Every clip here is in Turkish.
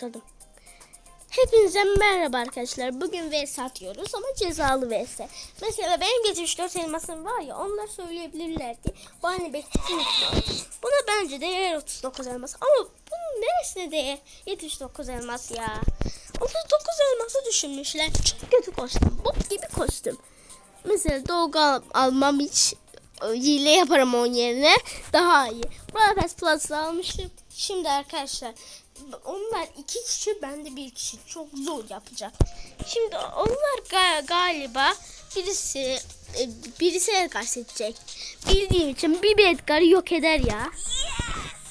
Başladım. Hepinize merhaba arkadaşlar. Bugün vs atıyoruz ama cezalı vs. Mesela benim 74 elmasım var ya onlar söyleyebilirler ki bu hani bekletin Buna bence değer 39 elmas ama bunun neresine değer 79 elmas ya. 39 elması düşünmüşler. Çok kötü kostüm. Bok gibi kostüm. Mesela dolgu al- almam hiç hile yaparım onun yerine daha iyi. Burada Pass Plus almıştım. Şimdi arkadaşlar onlar iki kişi ben de bir kişi çok zor yapacak. Şimdi onlar ga- galiba birisi e, birisi Edgar seçecek. Bildiğim için bir Edgar'ı yok eder ya.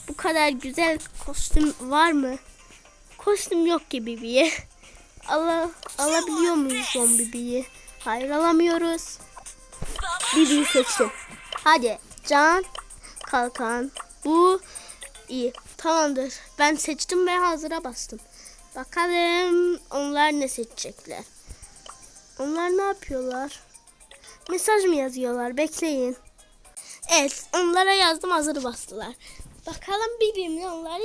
Bu kadar güzel kostüm var mı? Kostüm yok gibi bir. Ala, alabiliyor muyuz zombi biyi? Hayır alamıyoruz. Bibi'yi seçtim. Hadi can kalkan bu iyi tamamdır. Ben seçtim ve hazıra bastım. Bakalım onlar ne seçecekler. Onlar ne yapıyorlar? Mesaj mı yazıyorlar? Bekleyin. Evet onlara yazdım hazır bastılar. Bakalım birbirimle onları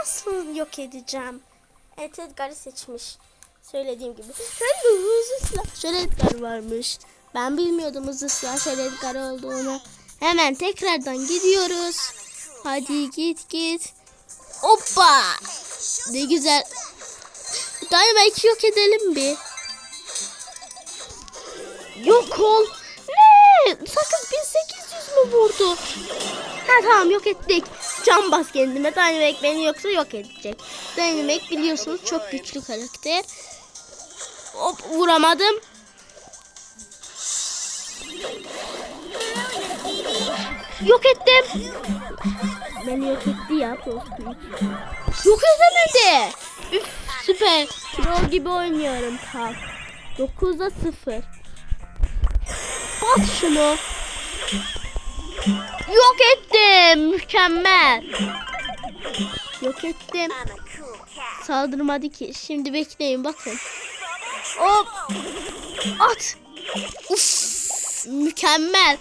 nasıl yok edeceğim. Evet Edgar'ı seçmiş. Söylediğim gibi. Şöyle Edgar varmış. Ben bilmiyordum hızlı silah Edgar olduğunu. Hemen tekrardan gidiyoruz. Hadi git git. Hoppa. Ne güzel. Dynamite yok edelim bir. Yok ol. Ne? Sakız 1800 mü vurdu? Ha tamam yok ettik. Can bas kendime. Dynamite beni yoksa yok edecek. Dynamite biliyorsunuz çok güçlü karakter. Hop vuramadım. Yok ettim. Beni yok etti ya Prosper. Yok edemedi. Üf süper. Pro gibi oynuyorum tam. 9'a 0. Bas şunu. Yok ettim. Mükemmel. Yok ettim. Saldırmadı ki. Şimdi bekleyin bakın. Hop. At. Uf. Mükemmel.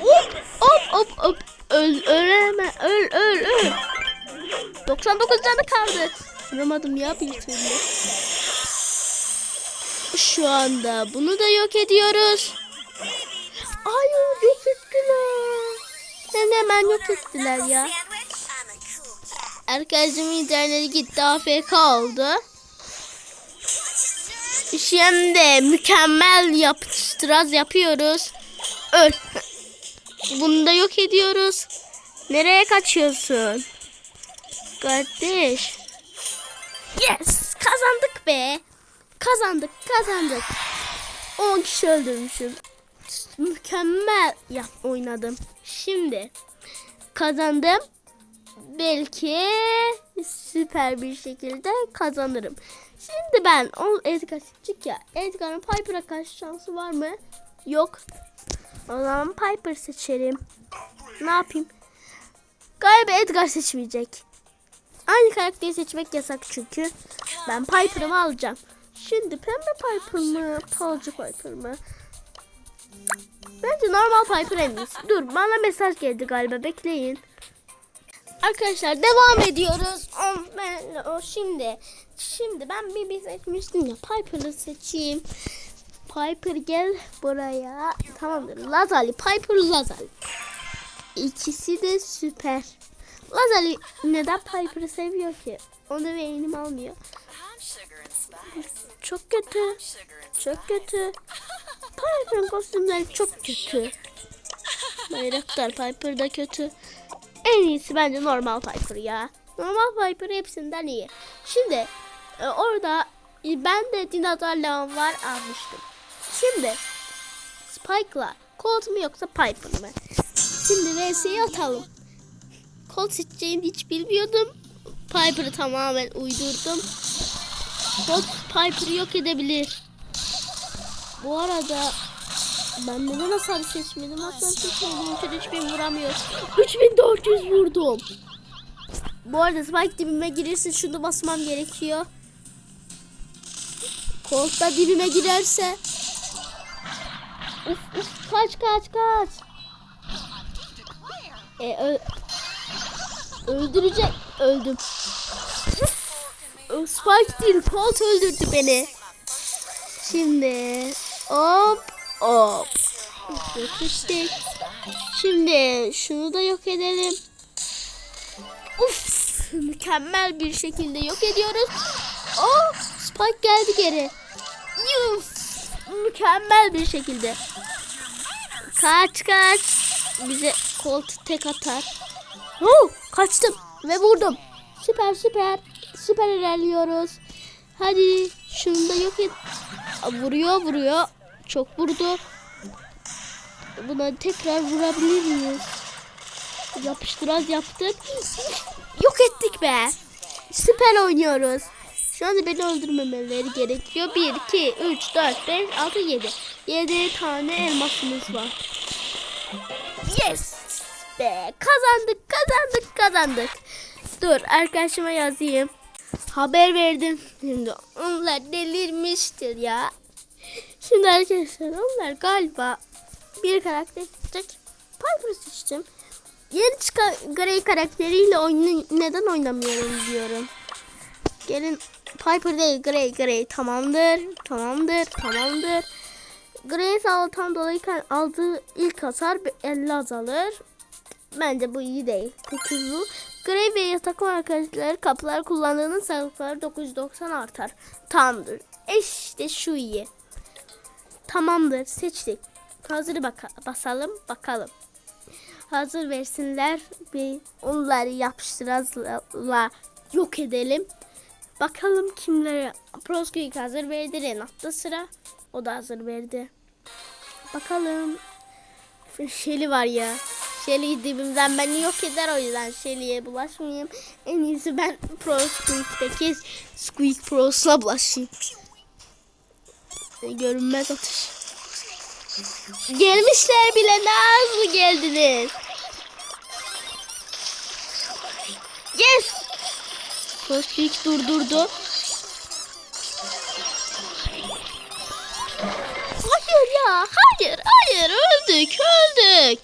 Hop hop hop hop. Öl öleme. Öl öl öl. 99 canı kaldı. Vuramadım ya bir türlü. Şu anda bunu da yok ediyoruz. Hayır yok ettiler. Sen hemen yok ettiler ya. Arkadaşım interneti gitti AFK oldu. Şimdi mükemmel yapıştıraz yapıyoruz. Öl. Bunu da yok ediyoruz. Nereye kaçıyorsun? Kardeş. Yes kazandık be. Kazandık kazandık. 10 kişi öldürmüşüm. Mükemmel yap oynadım. Şimdi kazandım. Belki süper bir şekilde kazanırım. Şimdi ben o Edgar seçecek ya. Edgar'ın Piper'a karşı şansı var mı? Yok. O zaman Piper seçelim. Ne yapayım? Galiba Edgar seçmeyecek. Aynı karakteri seçmek yasak çünkü. Ben Piper'ımı alacağım. Şimdi pembe Piper mı? Palcı Piper mı? Bence normal Piper en iyisi. Dur bana mesaj geldi galiba bekleyin. Arkadaşlar devam ediyoruz. Ben, o şimdi şimdi ben Bibi seçmiştim ya Piper'ı seçeyim. Piper gel buraya. Tamamdır. Lazali, Piper Lazali. İkisi de süper. Lazali neden Piper'ı seviyor ki? Onu beğenim almıyor. Çok kötü. Çok kötü. Piper'ın kostümleri çok kötü. Bayraktar Piper da kötü. En iyisi bence normal Piper ya. Normal Piper hepsinden iyi. Şimdi e, orada e, ben de dinozor Leon var almıştım. Şimdi Spike'la Colt mu yoksa Piper mı? Şimdi VS'yi atalım. Colt seçeceğini hiç bilmiyordum. Piper'ı tamamen uydurdum. Colt Piper'ı yok edebilir. Bu arada ben neden hasar seçmedim? Hasar seçmedim için 3000 vuramıyor. 3400 vurdum. Bu arada Spike dibime girirse şunu basmam gerekiyor. Colt da dibime girerse. Uf, uf, kaç kaç kaç. E, ö- öldürecek. Öldüm. Spike değil Colt öldürdü beni. Şimdi hop hop. Yok ettik. Şimdi şunu da yok edelim. Uf mükemmel bir şekilde yok ediyoruz. Oh Spike geldi geri. Yuf mükemmel bir şekilde. Kaç kaç. Bize Colt tek atar. Oh, kaçtım ve vurdum. Süper süper. Süper ilerliyoruz. Hadi şunu da yok et. Vuruyor vuruyor. Çok vurdu. Buna tekrar vurabilir miyiz? Yapıştıraz yaptık. Yok ettik be. Süper oynuyoruz. Şu anda beni öldürmemeleri gerekiyor. 1, 2, 3, 4, 5, 6, 7. 7 tane elmasımız var. Yes be. Kazandık kazandık kazandık. Dur arkadaşıma yazayım. Haber verdim. Şimdi onlar delirmiştir ya. Şimdi arkadaşlar onlar galiba bir karakter seçecek. Piper seçtim. Yeni çıkan Grey karakteriyle oyunu neden oynamıyorum diyorum. Gelin Piper değil Grey Grey tamamdır tamamdır tamamdır. Grey sağlıktan dolayı aldığı ilk hasar 50 azalır. Bence bu iyi değil. Bu Grey ve yatak arkadaşlar kapılar kullandığınız sağlıkları 990 artar. Tamamdır. İşte şu iyi. Tamamdır seçtik. Hazır baka- basalım bakalım. Hazır versinler ve onları yapıştırazla yok edelim. Bakalım kimlere Prosko'yu hazır verdi. Renat'ta sıra. O da hazır verdi. Bakalım. Şeli var ya. Şeli dibimden beni yok eder o yüzden Şeli'ye bulaşmayayım. En iyisi ben Pro Squeak'teki Squeak Pro'suna bulaşayım. Görünmez atış. Gelmişler bile ne hızlı geldiniz. Yes. Squeak durdurdu. Hayır ya hayır hayır öldük öldük.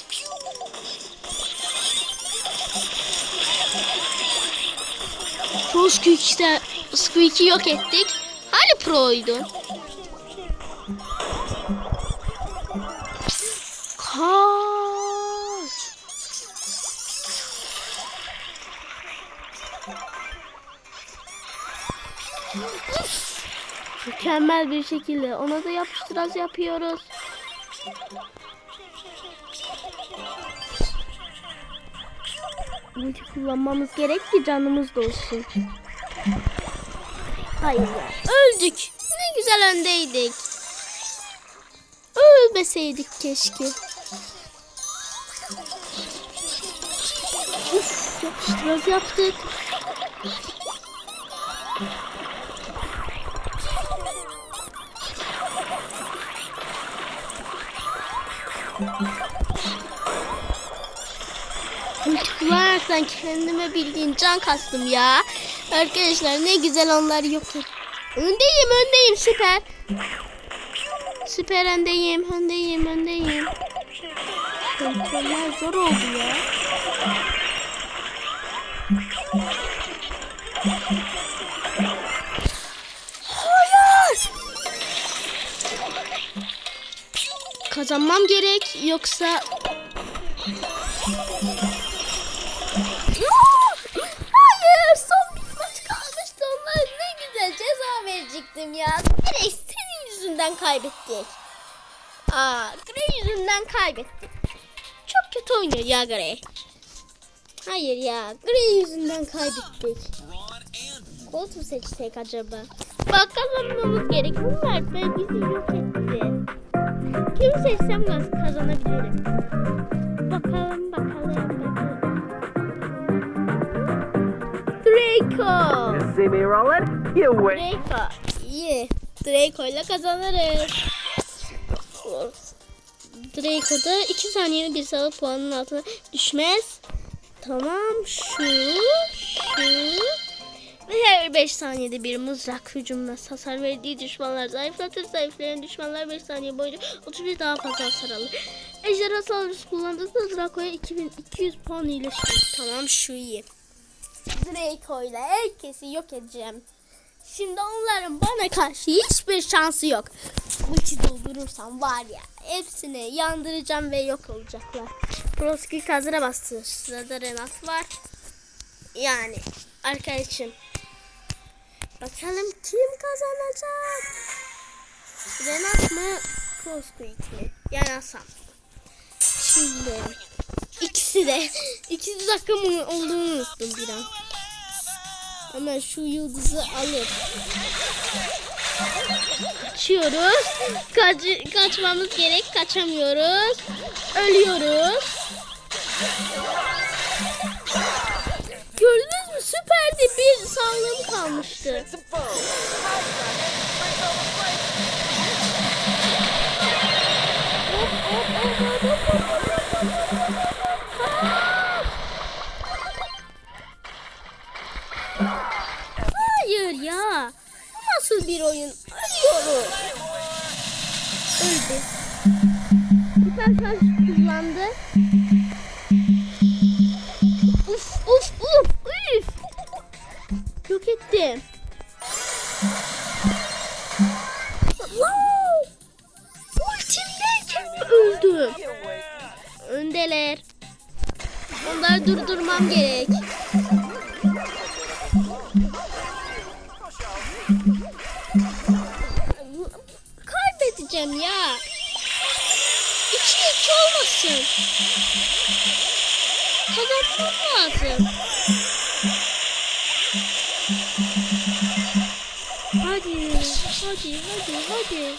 Pro Squeak'i yok ettik. Hani pro'ydu? Mükemmel bir şekilde ona da yapıştıraz yapıyoruz. Ulti kullanmamız gerek ki canımız dolsun. Hayır ya. Öldük. Ne güzel öndeydik. Ölmeseydik keşke. Uf, yapıştıraz yaptık. Kullanaraktan kendime bildiğin can kastım ya. Arkadaşlar ne güzel onları yok et. Öndeyim öndeyim süper. Süper öndeyim öndeyim öndeyim. Kontroller zor oldu ya. Hayır. Kazanmam gerek yoksa verecektim ya. Grey senin yüzünden kaybettik. Aa Grey yüzünden kaybettik. Çok kötü oynuyor ya Grey. Hayır ya Grey yüzünden kaybettik. Colt mu seçsek acaba? Bak kazanmamız gerek. Bunlar ben bizi yok etti. Kim seçsem kaz- kazanabilirim. Bakalım bakalım bakalım. Draco. See me rolling? Draco. İyi. Draco ile kazanırız. Draco da 2 saniyede bir sağlık puanının altına düşmez. Tamam şu şu ve her 5 saniyede bir mızrak hücumuna hasar verdiği düşmanlar zayıflatır. Zayıflayan düşmanlar 5 saniye boyunca 31 daha fazla hasar alır. Ejderha saldırısı kullandığında Draco'ya 2200 puan iyileştirir. Tamam şu iyi. Draco ile herkesi yok edeceğim. Şimdi onların bana karşı hiçbir şansı yok. İçi doldurursam var ya hepsini yandıracağım ve yok olacaklar. Broski hazıra bastı. Sırada Renat var. Yani arkadaşım. Bakalım kim kazanacak? Renat mı? Crossquick mi? Yani. Şimdi ikisi de ikisi takımın olduğunu unuttum bir an. Ama şu yıldızı alıp kaçıyoruz. Kaç, kaçmamız gerek. Kaçamıyoruz. Ölüyoruz. Gördünüz mü? Süperdi. Bir sağlığım kalmıştı. Nasıl bir oyun? Ölüyoruz. Öldü. Süper şarj kullandı. Uf uf uf uf. Yok ettim. 2 2 şey olmasın. Kazanmam lazım. Hadi, hadi, hadi, hadi.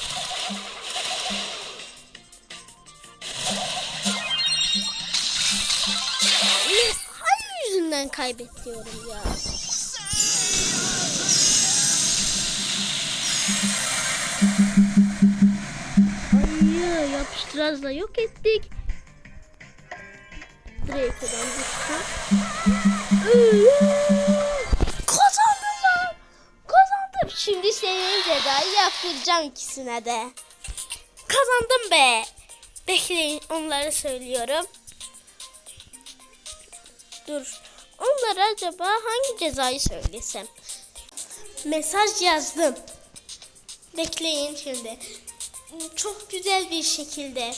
Hayır yüzünden kaybediyorum ya. Da yok ettik. Draco'dan düştü. Kazandım lan. Kazandım. Şimdi senin cezayı yaptıracağım ikisine de. Kazandım be. Bekleyin onları söylüyorum. Dur. Onlara acaba hangi cezayı söylesem? Mesaj yazdım. Bekleyin şimdi. Çok güzel bir şekilde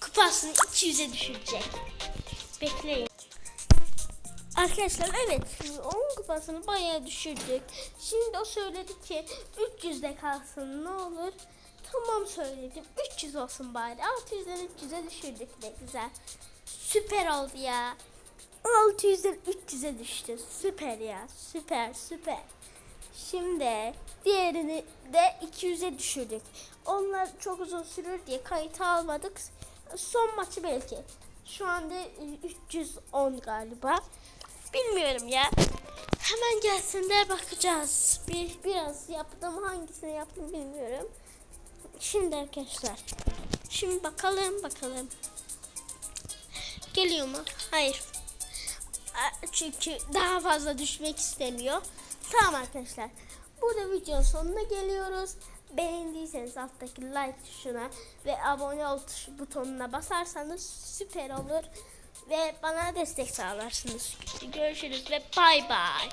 kupasını 200'e düşürecek. Bekleyin. Arkadaşlar evet onun kupasını bayağı düşürdük. Şimdi o söyledi ki 300'de kalsın ne olur. Tamam söyledim 300 olsun bari. 600'den 300'e düşürdük ne güzel. Süper oldu ya. 600'den 300'e düştü. Süper ya. Süper süper. Şimdi diğerini de 200'e düşürdük. Onlar çok uzun sürür diye kayıta almadık. Son maçı belki. Şu anda e, 310 galiba. Bilmiyorum ya. Hemen gelsinler bakacağız. Bir biraz yaptım hangisini yaptım bilmiyorum. Şimdi arkadaşlar. Şimdi bakalım bakalım. Geliyor mu? Hayır. Çünkü daha fazla düşmek istemiyor. Tamam arkadaşlar. Burada videonun sonuna geliyoruz. Beğendiyseniz alttaki like tuşuna ve abone ol tuş butonuna basarsanız süper olur. Ve bana destek sağlarsınız. Görüşürüz ve bay bay.